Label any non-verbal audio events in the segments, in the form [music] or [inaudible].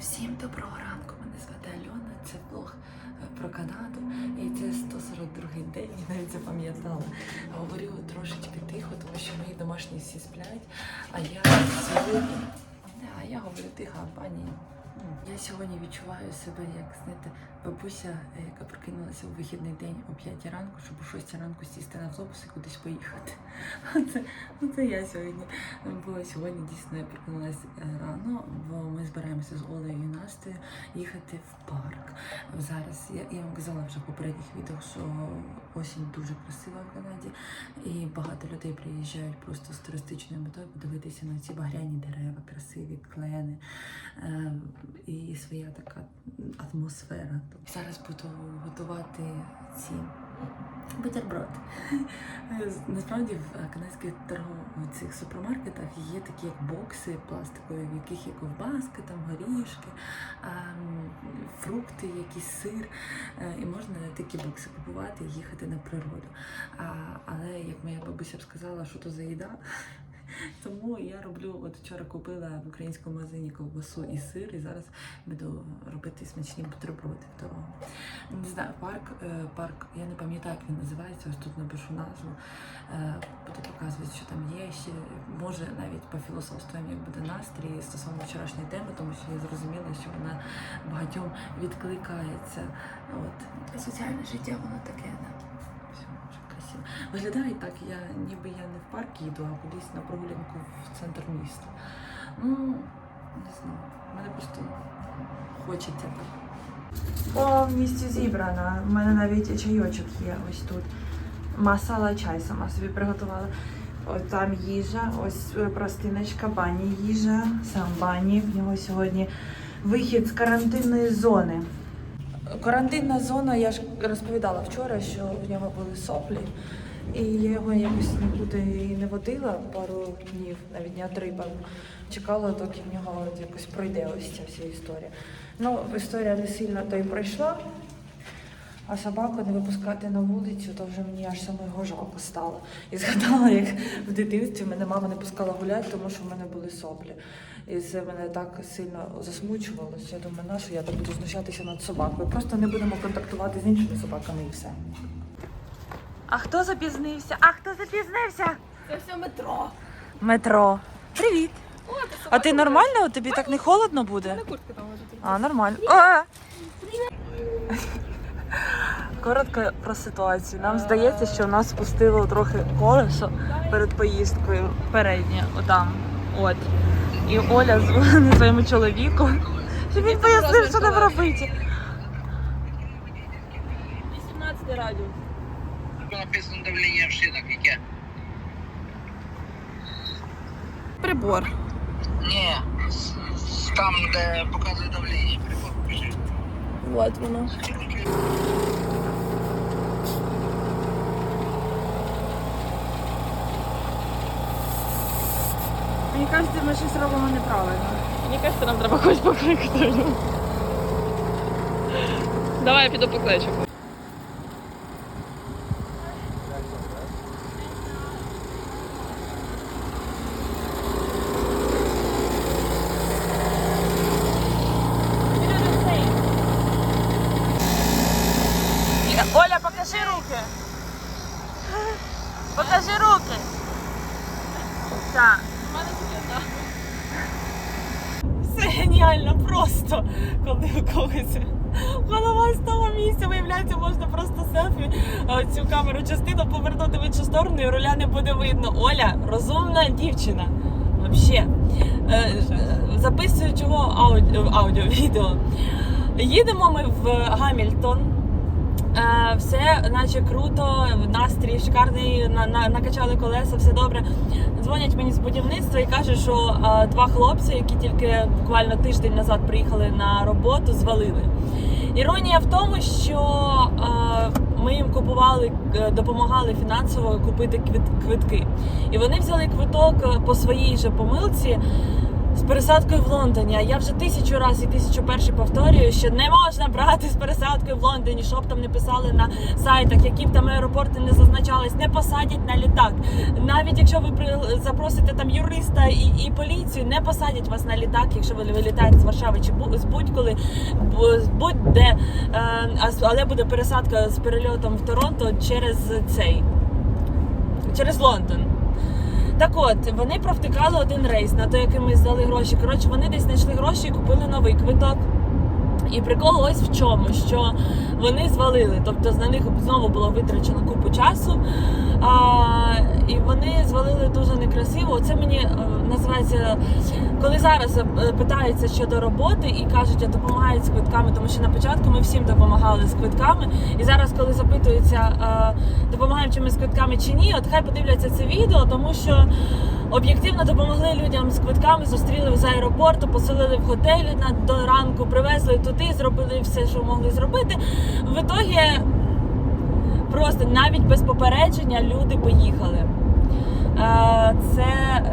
Всім доброго ранку. Мене звати Альона. Це блог е, про Канаду. І це 142-й день. Я навіть запам'ятала. Говорю трошечки тихо, тому що мої домашні всі сплять. А я сьогодні. А я говорю тихо, а пані. Я сьогодні відчуваю себе як знаєте, бабуся, е, яка прокинулася у вихідний день о 5 ранку, щоб о 6 ранку сісти на автобус і кудись поїхати. Це, ну, це я сьогодні. Бо сьогодні дійсно я прокинулася е, рано, бо ми збираємося з Олею і Настею їхати в парк. Зараз я, я вам казала вже в попередніх відео, що осінь дуже красива в Канаді, і багато людей приїжджають просто з туристичною метою подивитися на ці багряні дерева, красиві клени е, і своя така атмосфера. Зараз буду готувати ці бутерброд. [laughs] Насправді в канадських торгових цих супермаркетах є такі як бокси пластикові, в яких є ковбаски, там горішки, фрукти, якийсь сир. Е, І можна такі бокси купувати і їхати на природу. Але як моя бабуся б сказала, що то за їда. [laughs] Тому я роблю, от вчора купила в українському магазині ковбасу і сир, і зараз буду робити смачні бутерброди. То не знаю, парк, е, парк, я не пам'ятаю, як він називається, ось тут напишу назву. Е, Буду показувати, що там є ще. Може навіть пофілософствуємо, як буде настрій стосовно вчорашньої теми, тому що я зрозуміла, що вона багатьом відкликається. От соціальне життя, воно таке. Да. Виглядає так, я ніби я не в парк їду, а кудись на прогулянку в центр міста. Ну, не знаю, мене просто хочеться так. Повністю зібрана. У мене навіть чайочок є ось тут. Масала чай сама собі приготувала. От там їжа, ось е, простиночка, бані їжа, сам бані. В нього сьогодні вихід з карантинної зони. Карантинна зона, я ж розповідала вчора, що в нього були соплі. І я його якось нікуди не водила пару днів, навіть дня три. Чекала, доки в нього якось пройде ось ця вся історія. Ну, історія не сильно то й пройшла, а собаку не випускати на вулицю, то вже мені аж саме його жалко стало. І згадала, як в дитинстві мене мама не пускала гуляти, тому що в мене були соплі. І це мене так сильно засмучувалося. Я думаю, на що я так буду знущатися над собакою. Просто не будемо контактувати з іншими собаками і все. А хто запізнився? А хто запізнився? Це все метро. Метро. Привіт. О, ти А ти нормально? Тобі так не холодно буде? на куртки там може. А, нормально. Коротко про ситуацію. Нам здається, що нас спустило трохи колесо перед поїздкою переднє, отам. От. І Оля дзвонить [laughs] своєму чоловіку, щоб він пояснив, що нам робити. 18 радіус. Написано давлення в шинах яке? Прибор. Ні, там, де показує давлення, прибор пише. Вот воно. Мені кажеться, ми щось робимо неправильно. Мені кажеться, нам треба когось покликати. Давай я піду покличу. Оля, покажи руки. Покажи руки. Так. Це геніально просто, коли у когось голова з того місця, виявляється, можна просто селфі е, цю камеру частину повернути в іншу сторону і руля не буде видно. Оля, розумна дівчина. Взагалі. Записую чого аудіо, аудіо відео. Їдемо ми в Гамільтон. Е, Все, наче круто, настрій шикарний, на, на, накачали колеса, все добре. Дзвонять мені з будівництва і кажуть, що е, два хлопці, які тільки буквально тиждень назад приїхали на роботу, звалили. Іронія в тому, що е, ми їм купували, допомагали фінансово купити квит- квитки. І вони взяли квиток по своїй же помилці пересадкою в Лондоні. А я вже тисячу разів і тисячу перший повторюю, що не можна брати з пересадкою в Лондоні, що б там не писали на сайтах, які б там аеропорти не зазначались, не посадять на літак. Навіть якщо ви при- запросите там юриста і, і поліцію, не посадять вас на літак, якщо ви вилітаєте з Варшави чи з будь-коли, будь-де, Е, але буде пересадка з перельотом в Торонто через цей через Лондон. Так от, вони провтикали один рейс на той, який ми здали гроші. Коротше, вони десь знайшли гроші і купили новий квиток. І прикол ось в чому, що вони звалили, тобто на них знову було витрачено купу часу. А, і вони звалили дуже некрасиво. Це мені е, називається, коли зараз е, питаються щодо роботи і кажуть, а допомагають з квитками, тому що на початку ми всім допомагали з квитками. І зараз, коли запитуються, е, допомагаємо чимось з квитками чи ні, от хай подивляться це відео, тому що об'єктивно допомогли людям з квитками, зустріли з аеропорту, поселили в готелі на до ранку, привезли туди, зробили все, що могли зробити. В ітогі просто навіть без попередження люди поїхали. Це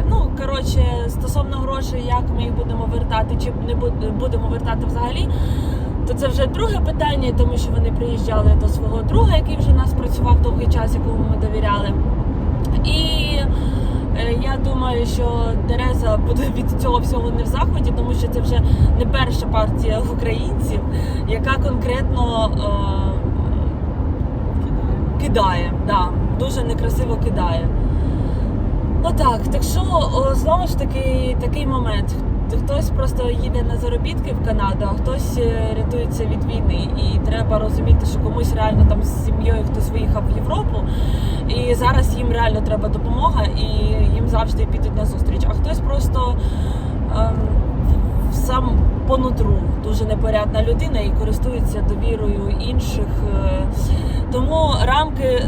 ну коротше стосовно грошей, як ми їх будемо вертати, чи не будемо вертати взагалі. То це вже друге питання, тому що вони приїжджали до свого друга, який вже у нас працював довгий час, якому ми довіряли. І е, я думаю, що Тереза буде від цього всього не в захваті, тому що це вже не перша партія українців, яка конкретно е, кидає. Да, дуже некрасиво кидає. Отак, так що знову ж таки такий момент. Хтось просто їде на заробітки в Канаду, а хтось е, рятується від війни. І треба розуміти, що комусь реально там з сім'єю хтось виїхав в Європу, і зараз їм реально треба допомога, і їм завжди підуть на зустріч. А хтось просто ем, сам по нутру дуже непорядна людина і користується довірою інших. Е, Тому рамки е,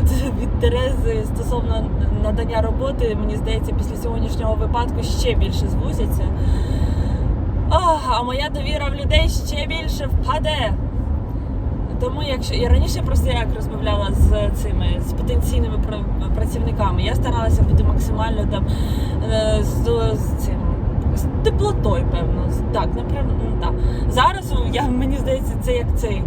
[laughs] від Терези стосовно надання роботи, мені здається, після сьогоднішнього випадку ще більше звузяться. Ах, а моя довіра в людей ще більше впаде. Тому, якщо я раніше просто як розмовляла з цими з потенційними працівниками, я старалася бути максимально там е, з, з цим з теплотою, певно. Так, напевно, так. Зараз я мені здається, це як цей.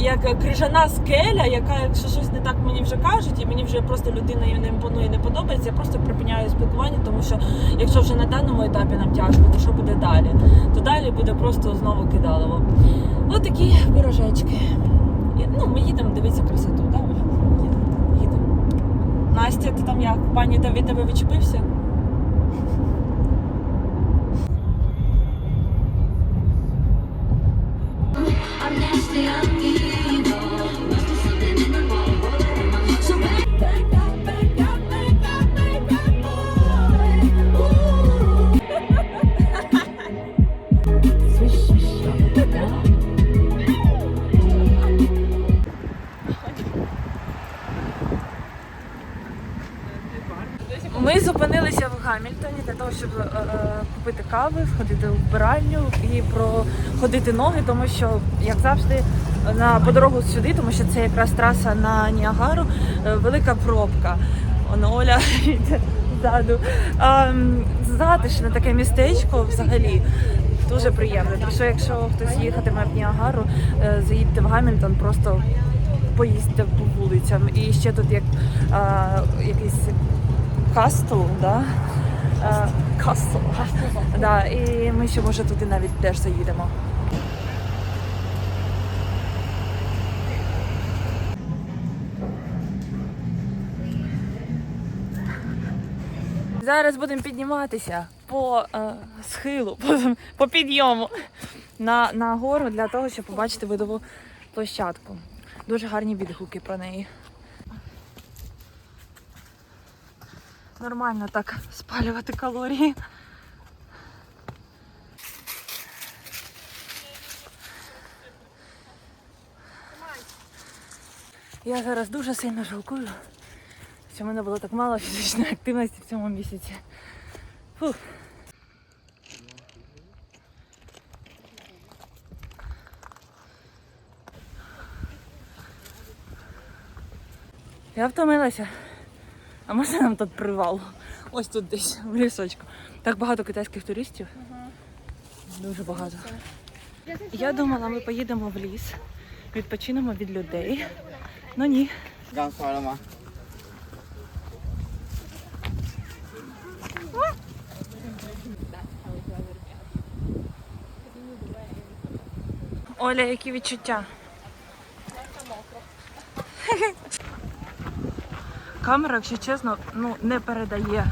Як крижана скеля, яка, якщо щось не так мені вже кажуть, і мені вже просто людина їй не імпонує, не подобається, я просто припиняю спілкування, тому що якщо вже на даному етапі нам тяжко, то що буде далі? То далі буде просто знову кидалово. Ось такі пирожечки. Ну, ми їдемо дивитися красоту, так? Їдемо. Їдемо. Настя, ти там як? Пані тебе відчепився? Зупинилися в Гамільтоні для того, щоб е, е, купити кави, входити в вбиральню і проходити ноги, тому що, як завжди, на по дорогу сюди, тому що це якраз траса на Ніагару, е, велика пробка. Воно Оля [laughs] йде ззаду. Ем, Затишне таке містечко взагалі. Дуже приємно. Так що, якщо хтось їхатиме в Ніагару, е, заїдьте в Гамільтон, просто поїздьте по вулицям. І ще тут як е, якийсь Кастл, да? Е, Кастл. Да, і ми ще може туди навіть теж заїдемо. Зараз будемо підніматися по е, схилу, по, по підйому на, на гору для того, щоб побачити видову площадку. Дуже гарні відгуки про неї. Нормально так спалювати калорії. Я зараз дуже сильно жалкую, що в мене було так мало фізичної активності в цьому місяці. Фух. Я втомилася. А можна нам тут привал? Ось тут десь, в лісочку. Так багато китайських туристів. Дуже багато. Я думала, ми поїдемо в ліс, відпочинемо від людей. Ну ні. Оля, які відчуття? [laughs] Камера, якщо чесно, ну не передає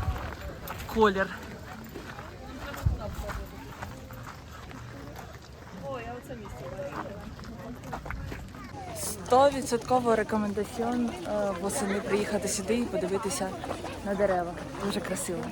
колір. Стовідсотково рекомендаціон е, восени приїхати сюди і подивитися на дерева. Дуже красиво.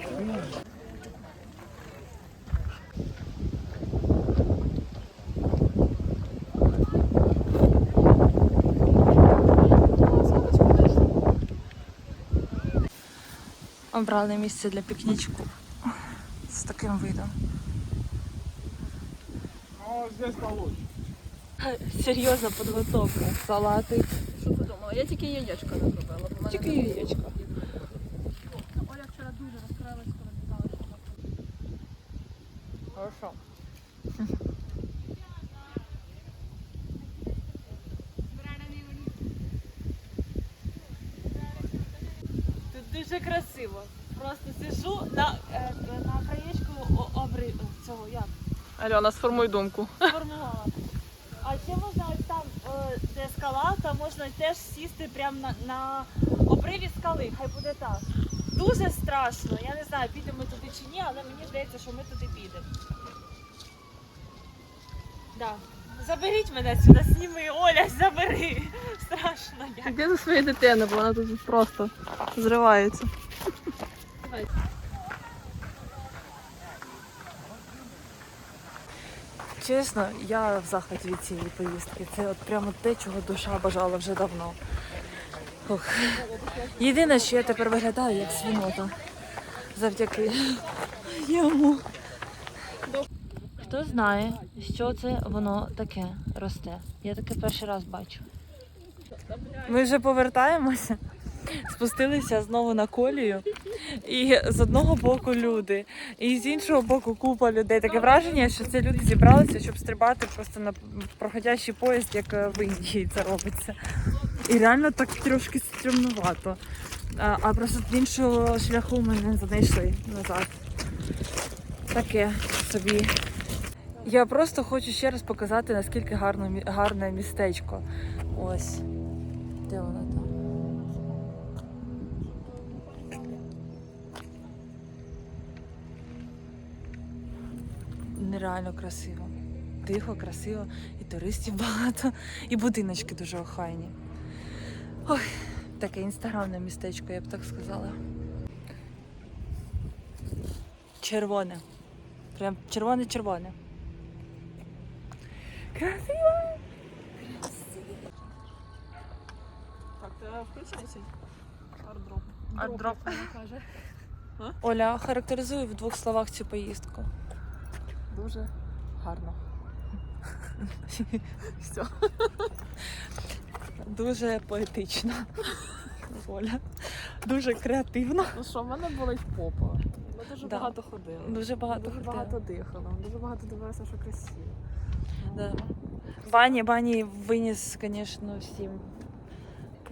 Обрали місце для пікнічку з таким видом. Серйозна підготовка. Салати. Що подумала? Я тільки яєчко не мене Тільки яєчко. Оля вчора дуже розстроїлась, коли сказала, що вона Хорошо. Тут дуже красиво. Просто сижу на, е, на краєчку обри цього як Альона, сформуй думку. сформувала. А ще можна ось там, е, де скала, там можна теж сісти прямо на, на обриві скали, хай буде так. Дуже страшно. Я не знаю, підемо ми туди чи ні, але мені здається, що ми туди підемо. Да. Заберіть мене сюди, сніми, Оля, забери. Страшно як. Де за своєї дитини, бо вона тут просто зривається. Чесно, я в захваті від цієї поїздки. Це от прямо те, чого душа бажала вже давно. Ох. Єдине, що я тепер виглядаю як свинота. Завдяки йому. Хто знає, що це воно таке росте? Я таке перший раз бачу. Ми вже повертаємося, спустилися знову на колію. І з одного боку люди, і з іншого боку купа людей. Таке враження, що це люди зібралися, щоб стрибати просто на проходящий поїзд, як е, в Індії це робиться. І реально так трошки стрімнувато. А, а просто іншого шляху ми не знайшли назад. Таке собі. Я просто хочу ще раз показати, наскільки гарно, гарне містечко. Ось. Де воно там? Нереально красиво. Тихо, красиво, і туристів [laughs] багато, і будиночки дуже охайні. Ой, таке інстаграмне містечко, я б так сказала. Червоне. Прям червоне-червоне. Красиво! Так, ти включайся. Ардроп. Ардроп. Оля, характеризуй в двох словах цю поїздку. Дуже гарно. [laughs] Все. Дуже поетично. Оля. Дуже креативно. Ну що, в мене болить попа. Ми дуже Да. багато ходили. Дуже багато Дуже ходила. багато дихали. Дуже багато дивилися, що красиво. Да. Бані, бані виніс, звісно, всім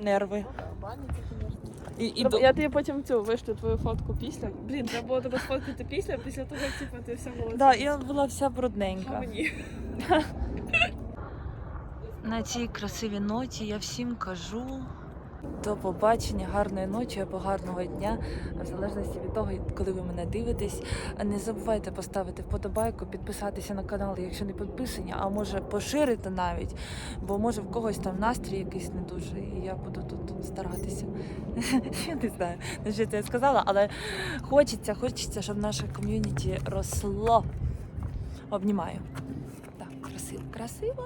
нерви. І, і до- Я тобі потім цю вишлю твою фотку після. Блін, треба було тебе сфоткати після, після того, як типу, ти вся була. Да, я була вся брудненька. мені. На цій красивій ноті я всім кажу до побачення, гарної ночі або гарного дня, в залежності від того, коли ви мене дивитесь. Не забувайте поставити вподобайку, підписатися на канал, якщо не підписані, а може поширити навіть, бо може в когось там настрій якийсь не дуже, і я буду тут старатися. [laughs] Я не знаю, на що це я сказала, але хочеться, хочеться, щоб наше ком'юніті росло. Обнімаю. Так, красиво, красиво.